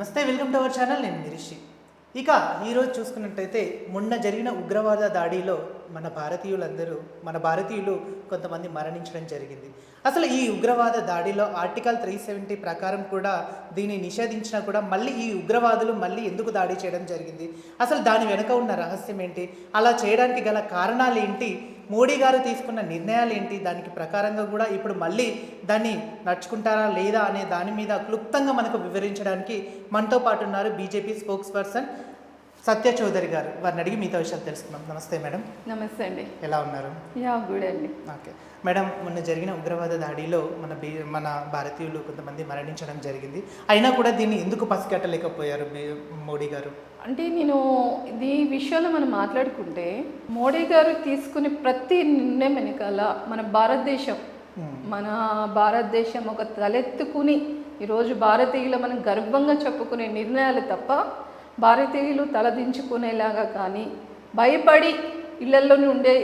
నమస్తే welcome to our channel. నేను నిరిషి ఇక ఈరోజు చూసుకున్నట్టయితే మొన్న జరిగిన ఉగ్రవాద దాడిలో మన భారతీయులందరూ మన భారతీయులు కొంతమంది మరణించడం జరిగింది. అసలు ఈ ఉగ్రవాద దాడిలో ఆర్టికల్ త్రీ సెవెంటీ ప్రకారం కూడా దీన్ని నిషేధించినా కూడా మళ్ళీ ఈ ఉగ్రవాదులు మళ్ళీ ఎందుకు దాడి చేయడం జరిగింది? అసలు దాని వెనుక ఉన్న రహస్యం ఏంటి? అలా చేయడానికి గల కారణాలు ఏంటి? మోడీ గారు తీసుకున్న నిర్ణయాలు ఏంటి? దానికి ప్రకారంగా కూడా ఇప్పుడు మళ్ళీ దాన్ని నడుచుకుంటారా లేదా అనే దాని మీద క్లుప్తంగా మనకు వివరించడానికి మనతో పాటు ఉన్నారు BJP spokesperson Satya Chowdary గారు వారిని అడిగి మిగతా విషయాలు తెలుసుకుందాం. నమస్తే మేడం. నమస్తే అండి. ఎలా ఉన్నారు? యా గుడ్ అండి. ఓకే. మేడం మొన్న జరిగిన ఉగ్రవాద దాడిలో మన బీ మన భారతీయులు కొంతమంది మరణించడం జరిగింది. అయినా కూడా దీన్ని ఎందుకు పసిగట్టలేకపోయారు మోడీ గారు? అంటే నేను ఇది విషయంలో మనం మాట్లాడుకుంటే మోడీ గారు తీసుకునే ప్రతి నిర్ణయం వెనకాల మన భారతదేశం. మన భారతదేశం ఒక తలెత్తుకుని ఈరోజు భారతీయులు మనం గర్వంగా చెప్పుకునే నిర్ణయాలు తప్ప భారతీయులు తలదించుకునేలాగా కానీ భయపడి ఇళ్ళలోనే ఉండే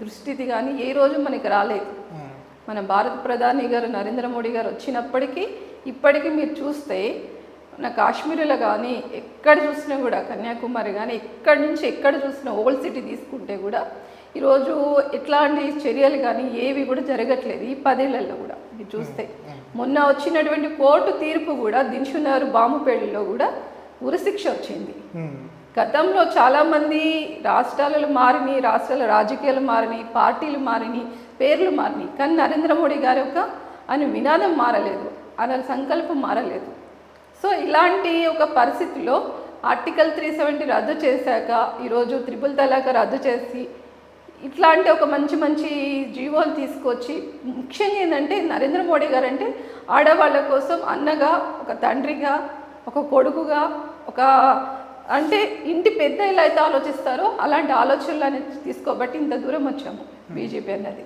దృష్టిది కానీ ఏ రోజు మనకి రాలేదు. మన భారత ప్రధాని గారు నరేంద్ర మోడీ గారు వచ్చినప్పటికీ ఇప్పటికీ మీరు చూస్తే మన కాశ్మీర్లో కానీ ఎక్కడ చూసినా కూడా కన్యాకుమారి కానీ ఎక్కడి నుంచి ఎక్కడ చూసినా ఓల్డ్ సిటీ తీసుకుంటే కూడా ఈరోజు ఎట్లాంటి చర్యలు కానీ ఏవి కూడా జరగట్లేదు ఈ పదేళ్ళలో కూడా. మీరు చూస్తే. మొన్న వచ్చినటువంటి కోర్టు తీర్పు కూడా దిన్షునారు బాంబుపేటలో కూడా ఉరిశిక్ష వచ్చింది. గతంలో చాలామంది రాష్ట్రాలలో మారినాయి రాష్ట్రాల రాజకీయాలు మారినాయి పార్టీలు మారినాయి పేర్లు మారినాయి కానీ నరేంద్ర మోడీ గారి యొక్క ఆయన వినాదం మారలేదు. ఆయన సంకల్పం మారలేదు. సో ఇలాంటి ఒక పరిస్థితిలో ఆర్టికల్ త్రీ సెవెంటీ రద్దు చేశాక ఈరోజు త్రిపుల్ తలాక రద్దు చేసి ఇట్లాంటి ఒక మంచి మంచి జీవోలు తీసుకొచ్చి ముఖ్యంగా ఏంటంటే నరేంద్ర మోడీ గారు అంటే ఆడవాళ్ళ కోసం అన్నగా ఒక తండ్రిగా ఒక కొడుకుగా ఒక అంటే ఇంటి పెద్ద ఎలా అయితే ఆలోచిస్తారో అలాంటి ఆలోచనలు అనేది తీసుకోబట్టి ఇంత దూరం వచ్చాము బీజేపీ అన్నది.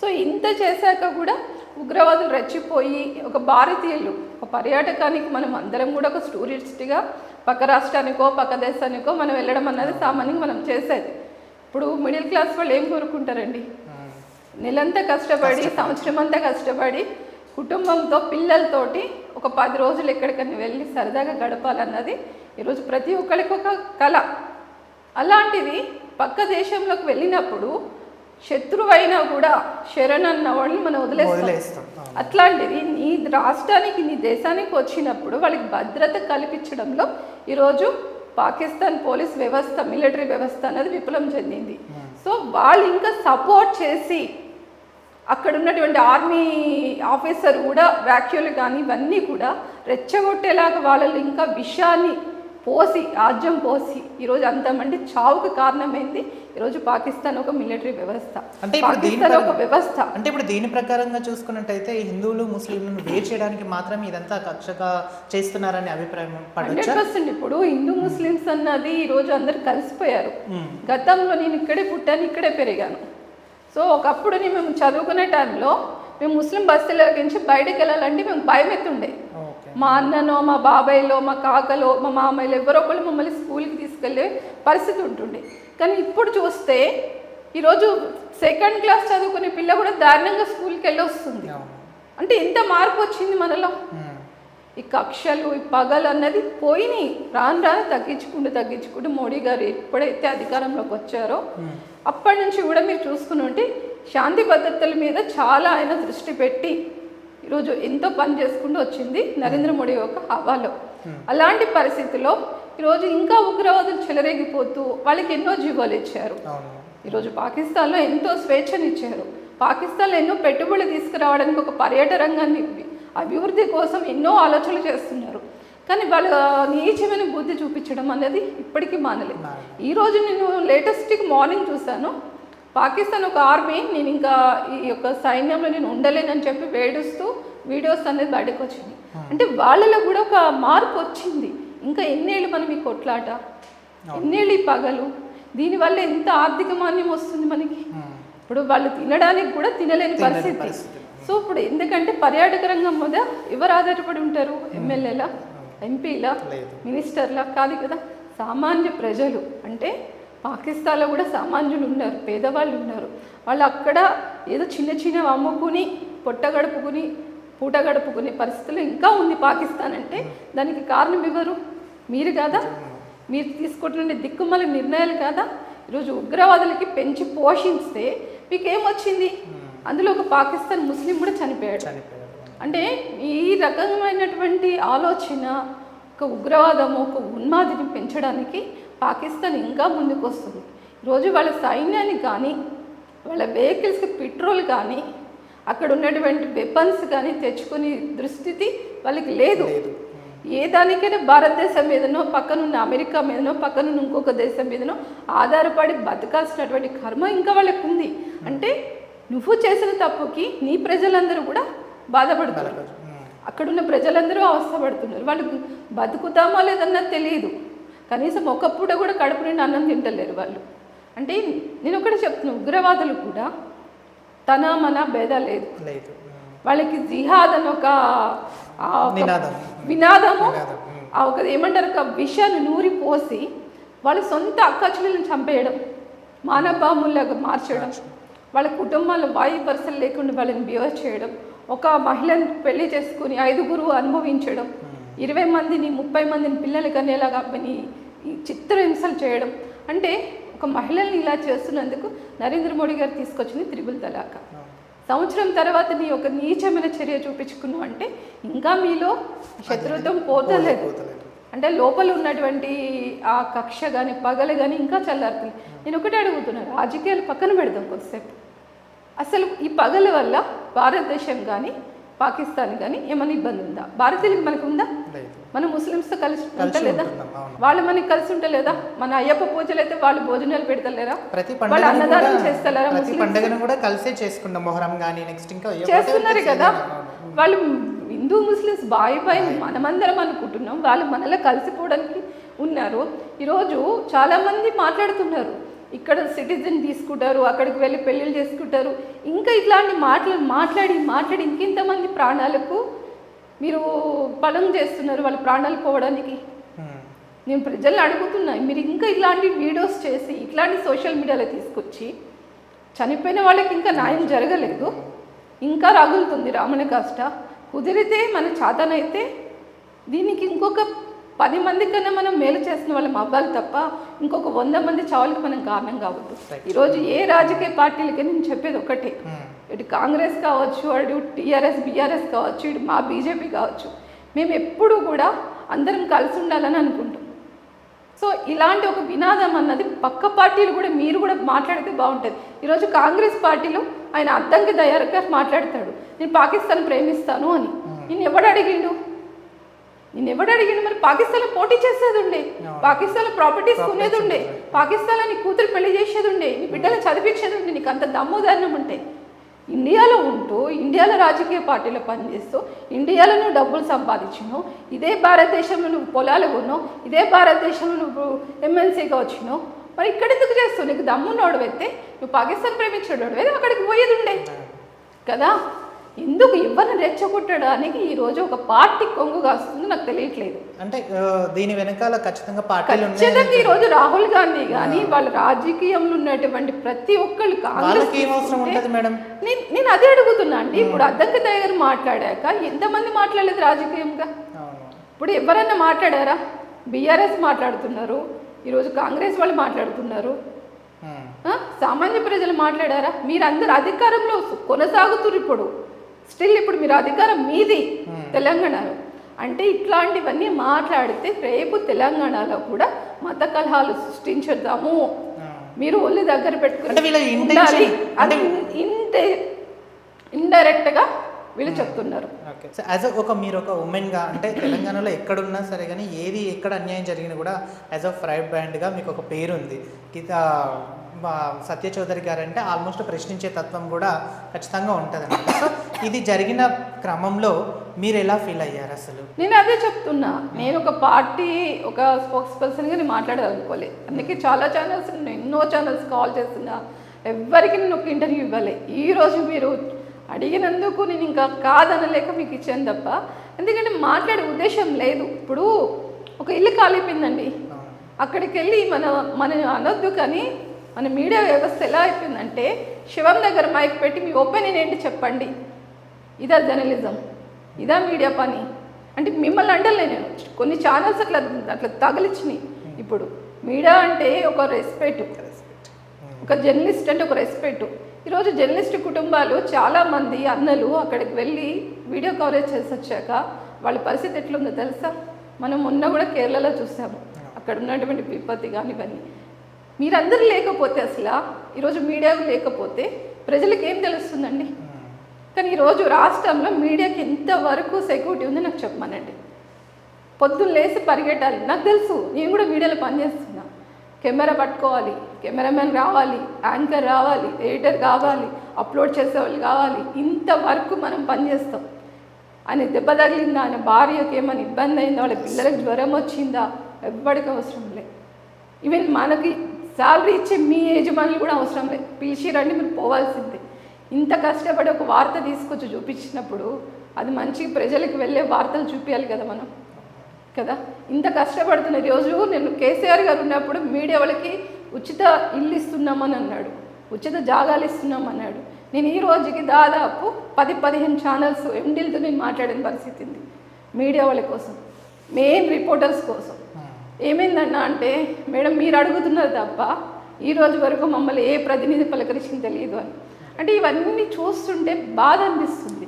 సో ఇంత చేశాక కూడా ఉగ్రవాదులు రెచ్చిపోయి ఒక భారతీయులు ఒక పర్యాటకానికి మనం అందరం కూడా ఒక టూరిస్ట్గా పక్క రాష్ట్రానికో పక్క దేశానికో మనం వెళ్ళడం అన్నది సామాన్యంగా మనం చేసేది. ఇప్పుడు మిడిల్ క్లాస్ వాళ్ళు ఏం కోరుకుంటారండి? నెలంతా కష్టపడి. సంవత్సరం అంతా కష్టపడి కుటుంబంతో పిల్లలతోటి ఒక పది రోజులు ఎక్కడికైనా వెళ్ళి సరదాగా గడపాలన్నది ఈరోజు ప్రతి ఒక్కరికి ఒక కళ. అలాంటిది పక్క దేశంలోకి వెళ్ళినప్పుడు శత్రువైనా కూడా శరణ్ అన్న వాళ్ళని మనం వదిలేస్తాం. అట్లాంటిది నీ రాష్ట్రానికి నీ దేశానికి వచ్చినప్పుడు వాళ్ళకి భద్రత కల్పించడంలో ఈరోజు పాకిస్తాన్ పోలీస్ వ్యవస్థ మిలిటరీ వ్యవస్థ అనేది విఫలం చెందింది. సో వాళ్ళు ఇంకా సపోర్ట్ చేసి అక్కడ ఉన్నటువంటి ఆర్మీ ఆఫీసర్ కూడా వ్యాఖ్యలు కానీ ఇవన్నీ కూడా రెచ్చగొట్టేలాగా వాళ్ళలో ఇంకా విషాన్ని పోసి రాజ్యం పోసి ఈరోజు అంతమంది చావుకు కారణమైంది ఈరోజు పాకిస్తాన్ ఒక మిలిటరీ వ్యవస్థ. అంటే ఇప్పుడు దీని పాకిస్తాన్ ఒక వ్యవస్థ. అంటే ఇప్పుడు దీని ప్రకారంగా చూసుకున్నట్టయితే హిందువులు ముస్లింలను వేరు చేయడానికి మాత్రం ఇదంతా కక్షగా చేస్తున్నారనే అభిప్రాయం హండ్రెడ్ పర్సెంట్. ఇప్పుడు హిందూ ముస్లిమ్స్ అన్నది ఈరోజు అందరు కలిసిపోయారు. గతంలో నేను ఇక్కడే పుట్టాను ఇక్కడే పెరిగాను. సో ఒకప్పుడు నేను మేము చదువుకునే టైంలో మేము ముస్లిం బస్తీలోకి నుంచి బయటకు వెళ్ళాలంటే మేము భయం ఎత్తుండే మా అన్ననో మా బాబాయ్లో మా కాకలో మా మామయ్యలో ఎవరో ఒకళ్ళు మమ్మల్ని స్కూల్కి తీసుకెళ్ళే పరిస్థితి ఉంటుండే. కానీ ఇప్పుడు చూస్తే ఈరోజు సెకండ్ క్లాస్ చదువుకునే పిల్ల కూడా దారుణంగా స్కూల్కి వెళ్ళి వస్తుంది అవును. అంటే ఎంత మార్పు వచ్చింది మనలో? ఈ కక్షలు ఈ పగలు అన్నది పోయినాయి రాను రాను తగ్గించుకుంటూ తగ్గించుకుంటూ మోడీ గారు ఎప్పుడైతే అధికారంలోకి వచ్చారో అప్పటి నుంచి కూడా మీరు చూసుకుని ఉంటే శాంతి భద్రతల మీద చాలా ఆయన దృష్టి పెట్టి ఈరోజు ఎంతో పని చేసుకుంటూ వచ్చింది నరేంద్ర మోడీ యొక్క హవాలో. అలాంటి పరిస్థితుల్లో ఈరోజు ఇంకా ఉగ్రవాదులు చెలరేగిపోతూ వాళ్ళకి ఎన్నో జీవాలు ఇచ్చారు. ఈరోజు పాకిస్తాన్లో ఎంతో స్వేచ్ఛనిచ్చారు పాకిస్తాన్లో ఎన్నో పెట్టుబడులు తీసుకురావడానికి ఒక పర్యాటక రంగాన్ని అభివృద్ధి కోసం ఎన్నో ఆలోచనలు చేస్తున్నారు. కానీ వాళ్ళ నీచమైన బుద్ధి చూపించడం అనేది ఇప్పటికీ మానలేదు. ఈరోజు నేను లేటెస్ట్కి మార్నింగ్ చూశాను. పాకిస్తాన్ ఒక ఆర్మీ నేను ఇంకా ఈ యొక్క సైన్యంలో నేను ఉండలేనని చెప్పి వేడుస్తూ వీడియోస్ అనేది బయటకు వచ్చింది. అంటే వాళ్ళలో కూడా ఒక మార్పు వచ్చింది. ఇంకా ఎన్నేళ్ళు మనం ఈ కొట్లాట? ఎన్నేళ్ళు ఈ పగలు? దీనివల్ల ఎంత ఆర్థిక మాన్యం వస్తుంది మనకి? ఇప్పుడు వాళ్ళు తినడానికి కూడా తినలేని పరిస్థితి. సో ఇప్పుడు ఎందుకంటే పర్యాటక రంగం మీద ఎవరు ఆధారపడి ఉంటారు? ఎమ్మెల్యేల? ఎంపీల? మినిస్టర్ల? కాదు కదా. సామాన్య ప్రజలు. అంటే పాకిస్తాన్లో కూడా సామాన్యులు ఉన్నారు. పేదవాళ్ళు ఉన్నారు. వాళ్ళు అక్కడ ఏదో చిన్న చిన్న అమ్ముకుని పొట్ట గడుపుకుని పూట గడుపుకునే పరిస్థితులు ఇంకా ఉంది పాకిస్తాన్ అంటే. దానికి కారణం ఎవరు? మీరు కాదా? మీరు తీసుకుంటున్న దిక్కుమల నిర్ణయాలు కాదా? ఈరోజు ఉగ్రవాదులకి పెంచి పోషిస్తే మీకు ఏమొచ్చింది అందులో ఒక పాకిస్తాన్ ముస్లిం కూడా చనిపోయాడు. అంటే ఈ రకమైనటువంటి ఆలోచన ఒక ఉగ్రవాదము ఒక ఉన్మాదిని పెంచడానికి పాకిస్తాన్ ఇంకా ముందుకు వస్తుంది రోజు వాళ్ళ సైన్యాన్ని కానీ వాళ్ళ వెహికల్స్కి పెట్రోల్ కానీ అక్కడ ఉన్నటువంటి వెపన్స్ కానీ తెచ్చుకునే దుస్థితి వాళ్ళకి లేదు. ఏ దానికైనా భారతదేశం మీదనో పక్కనున్న అమెరికా మీదనో పక్కనున్న ఇంకొక దేశం మీదనో ఆధారపడి బతకాల్సినటువంటి కర్మ ఇంకా వాళ్ళకి ఉంది అంటే నువ్వు చేసిన తప్పుకి నీ ప్రజలందరూ కూడా బాధపడుతున్నారు. అక్కడున్న ప్రజలందరూ అవస్థపడుతున్నారు. వాళ్ళు బతుకుతామో లేదన్నది తెలియదు. కనీసం ఒక పూట కూడా కడుపు నిండి అన్నం తింటలేరు వాళ్ళు. అంటే నేను ఒకటి చెప్తున్నా ఉగ్రవాదులు కూడా తన మన భేద లేదు. వాళ్ళకి జిహాద్ అని ఒక వినాదము. ఆ ఒక ఏమంటారు ఒక విషయాన్ని నూరి పోసి వాళ్ళ సొంత అక్కచులను చంపేయడం మానవబాముల్లాగా మార్చడం వాళ్ళ కుటుంబాల వాయు వరుసలు లేకుండా వాళ్ళని బిహేవ్ చేయడం ఒక మహిళను పెళ్ళి చేసుకుని ఐదుగురు అనుభవించడం ఇరవై మందిని ముప్పై మందిని పిల్లలు కనేలాగా చిత్రహింసలు చేయడం. అంటే ఒక మహిళల్ని ఇలా చేస్తున్నందుకు నరేంద్ర మోడీ గారు తీసుకొచ్చింది త్రిబుల్ తలాక. సంవత్సరం తర్వాత నీ ఒక నీచమైన చర్య చూపించుకున్నావు అంటే ఇంకా మీలో శత్రుత్వం పోతలేదు. అంటే లోపల ఉన్నటువంటి ఆ కక్ష కానీ పగలు కానీ ఇంకా చల్లారుతుంది. నేను ఒకటే అడుగుతున్నాను రాజకీయాలు పక్కన పెడదాం కొద్దిసేపు. అసలు ఈ పగల వల్ల భారతదేశం కానీ పాకిస్తాన్ కానీ ఏమైనా ఇబ్బంది ఉందా భారతీయులకు మనకు ఉందా మన ముస్లిమ్స్తో కలిసి కలిసి ఉంటలేదా. వాళ్ళు మనకి కలిసి ఉంటలేదా మన అయ్యప్ప పూజలు అయితే వాళ్ళు భోజనాలు పెడతలేరా? ప్రతి వాళ్ళు అన్నదానం చేస్తలేరా ప్రతి పండుగను కూడా కలిసే చేసుకుంటాం. మొహరం కానీ నెక్స్ట్ ఇంకా చేస్తున్నారు కదా. వాళ్ళు హిందూ ముస్లిమ్స్ బాయ్ బాయ్ మనమందరం అనుకుంటున్నాం. వాళ్ళు మనలో కలిసిపోవడానికి ఉన్నారు. ఈరోజు చాలామంది మాట్లాడుతున్నారు. ఇక్కడ సిటిజన్ తీసుకుంటారు అక్కడికి వెళ్ళి పెళ్ళిళ్ళు చేసుకుంటారు. ఇంకా ఇట్లాంటి మాటలు మాట్లాడి మాట్లాడి ఇంకెంతమంది ప్రాణాలకు మీరు బలం చేస్తున్నారు వాళ్ళ ప్రాణాలు పోవడానికి. నేను ప్రజల్ని అడుగుతున్నా మీరు ఇంకా ఇలాంటి వీడియోస్ చేసి ఇట్లాంటి సోషల్ మీడియాలో తీసుకొచ్చి చనిపోయిన వాళ్ళకి ఇంకా న్యాయం జరగలేదు. ఇంకా రగులుతుంది రామణ కష్ట కుదిరితే మన చాతనైతే దీనికి ఇంకొక పది మంది కన్నా మనం మేలు చేసిన వాళ్ళం అవ్వాలి తప్ప ఇంకొక వంద మంది చావులకు మనం కారణం కావద్దు. ఈరోజు ఏ రాజకీయ పార్టీలకి నేను చెప్పేది ఒకటే. ఉమ్. ఇటు కాంగ్రెస్ కావచ్చు అటు టీఆర్ఎస్ బీఆర్ఎస్ కావచ్చు ఇటు మా బీజేపీ కావచ్చు. మేము ఎప్పుడూ కూడా అందరం కలిసి ఉండాలని అనుకుంటాం సో ఇలాంటి ఒక వినాదం అన్నది పక్క పార్టీలు కూడా మీరు కూడా మాట్లాడితే బాగుంటుంది. ఈరోజు కాంగ్రెస్ పార్టీలో ఆయన అద్దంకి దయారగా మాట్లాడతాడు. నేను పాకిస్తాన్ ప్రేమిస్తాను అని. నేను ఎవడు అడిగిండు? నేను ఎవడు అడిగిండు మరి? పాకిస్తాన్లో పోటీ చేసేది ఉండే పాకిస్తాన్లో ప్రాపర్టీస్ కొనేది. ఉండే పాకిస్తాన్లో నీ కూతురు పెళ్ళి చేసేది ఉండే నీ బిడ్డలు చదివించేది ఉండే నీకు అంత దమ్ముదారణం ఉంటే. ఇండియాలో ఉంటూ ఇండియాలో రాజకీయ పార్టీలో పనిచేస్తూ ఇండియాలో నువ్వు డబ్బులు సంపాదించినావు ఇదే భారతదేశంలో నువ్వు పొలాలు కొన్నావు ఇదే భారతదేశంలో నువ్వు ఎమ్మెల్సీగా వచ్చినావు మరి ఇక్కడ ఎందుకు చేస్తావు? నీకు దమ్మున్నోడు అయితే నువ్వు పాకిస్తాన్ ప్రేమించాడు అక్కడికి పోయేది ఉండే కదా? ఎందుకు ఎవరిని రెచ్చగొట్టడానికి ఈరోజు ఒక పార్టీ కొంగు కాస్తుంది నాకు తెలియట్లేదు. అంటే దీని వెనకాల ఖచ్చితంగా పార్టీలు ఖచ్చితంగా ఈరోజు రాహుల్ గాంధీ కానీ వాళ్ళ రాజకీయంలో ఉన్నటువంటి ప్రతి ఒక్కళ్ళు కాంగ్రెస్ మేడం? నేను అదే అడుగుతున్నా అండి. ఇప్పుడు అద్దంకి దగ్గర మాట్లాడాక ఎంతమంది మాట్లాడలేదు రాజకీయంగా. ఇప్పుడు ఎవరన్నా మాట్లాడారా? బీఆర్ఎస్ మాట్లాడుతున్నారు ఈరోజు కాంగ్రెస్ వాళ్ళు మాట్లాడుతున్నారు? సామాన్య ప్రజలు మాట్లాడారా? మీరందరూ అధికారంలో కొనసాగుతున్నారు ఇప్పుడు. స్టిల్ ఇప్పుడు మీరు అధికారం మీది తెలంగాణలో. అంటే ఇట్లాంటివన్నీ మాట్లాడితే రేపు తెలంగాణలో కూడా మత కలహాలు సృష్టించుదాము ఆ. మీరు ఒళ్ళు దగ్గర అంటే పెట్టుకుని అది ఇంటే ఇండైరెక్ట్గా వీళ్ళు చెప్తున్నారు. ఓకే సో యాజ్ ఒక మీరు ఒక ఉమెన్గా అంటే తెలంగాణలో ఎక్కడున్నా సరే కానీ ఏది ఎక్కడ అన్యాయం జరిగినా కూడా యాజ్ అ ఫ్రైడ్ బ్యాండ్గా మీకు ఒక పేరు ఉంది గీత సత్య చౌదరి గారు అంటే ఆల్మోస్ట్ ప్రశ్నించే తత్వం కూడా ఖచ్చితంగా ఉంటుంది సో ఇది జరిగిన క్రమంలో మీరు ఎలా ఫీల్ అయ్యారు అసలు? నేను అదే చెప్తున్నా. నేను ఒక పార్టీ ఒక స్పోక్స్ పర్సన్గా నేను మాట్లాడాలనుకోలే అందుకే చాలా ఛానల్స్ ఎన్నో ఛానల్స్ కాల్ చేస్తున్నా. ఎవ్వరికి నేను ఒక ఇంటర్వ్యూ ఇవ్వాలి. ఈరోజు మీరు అడిగినందుకు నేను ఇంకా కాదనలేక మీకు ఇచ్చాను తప్ప. ఎందుకంటే మాట్లాడే ఉద్దేశం లేదు. ఇప్పుడు ఒక ఇల్లు కాలిపోయిందండి. అక్కడికి వెళ్ళి మన మన అనొద్దు కానీ మన మీడియా వ్యవస్థ ఎలా అయిపోయిందంటే శివం దగ్గర మైక్ పెట్టి మీ ఒపీనియన్ ఏంటి చెప్పండి. ఇదా జర్నలిజం ఇదా మీడియా పని. అంటే మిమ్మల్ని అంటలే నేను. కొన్ని ఛానల్స్ అట్లా అట్లా తగిలిచ్చినాయి. ఇప్పుడు మీడియా అంటే ఒక రెస్పెక్ట్ ఒక జర్నలిస్ట్ అంటే ఒక రెస్పెక్ట్ ఈరోజు జర్నలిస్ట్ కుటుంబాలు చాలామంది అన్నలు అక్కడికి వెళ్ళి వీడియో కవరేజ్ చేసి వచ్చాక వాళ్ళ పరిస్థితి ఎట్లుందో తెలుసా? మనం మొన్న కూడా కేరళలో చూసాము. అక్కడ ఉన్నటువంటి విపత్తి కానీ ఇవన్నీ. మీరందరూ లేకపోతే అసలు ఈరోజు మీడియా లేకపోతే ప్రజలకు ఏం తెలుస్తుందండి? కానీ ఈరోజు రాష్ట్రంలో మీడియాకి ఎంతవరకు సెక్యూరిటీ ఉందో నాకు చెప్పమనండి. పొద్దున్న లేసి పరిగెట్టాలి. నాకు తెలుసు నేను కూడా మీడియాలో పనిచేస్తున్నా. కెమెరా పట్టుకోవాలి కెమెరామెన్ రావాలి యాంకర్ రావాలి ఎడిటర్ కావాలి అప్లోడ్ చేసేవాళ్ళు కావాలి. ఇంతవరకు మనం పనిచేస్తాం. ఆయన దెబ్బ తగిలిందా? ఆయన భార్యకి ఏమైనా ఇబ్బంది అయిందా? వాళ్ళ పిల్లలకు జ్వరం వచ్చిందా? ఎవ్వడికి అవసరం లే. ఈవెన్ మనకి శాలరీ ఇచ్చే మీ యజమానులు కూడా అవసరం లేదు పిలిచి రండి మీరు పోవాల్సిందే. ఇంత కష్టపడి ఒక వార్త తీసుకొచ్చి చూపించినప్పుడు అది మంచి ప్రజలకు వెళ్ళే వార్తలు చూపించాలి కదా మనం కదా? ఇంత కష్టపడుతున్న రోజు నేను కేసీఆర్ గారు ఉన్నప్పుడు మీడియా వాళ్ళకి ఉచిత ఇల్లు ఇస్తున్నామని అన్నాడు ఉచిత జాగాలు ఇస్తున్నామన్నాడు నేను ఈ రోజుకి దాదాపు పది పదిహేను ఛానల్స్ ఎండీలతో నేను మాట్లాడిన పరిస్థితి ఉంది మీడియా వాళ్ళ కోసం మెయిన్ రిపోర్టర్స్ కోసం. ఏమైందన్నా అంటే మేడం మీరు అడుగుతున్నారు తప్ప ఈ రోజు వరకు మమ్మల్ని ఏ ప్రతినిధి పలకరించింది తెలియదు అని. అంటే ఇవన్నీ చూస్తుంటే బాధ అనిపిస్తుంది.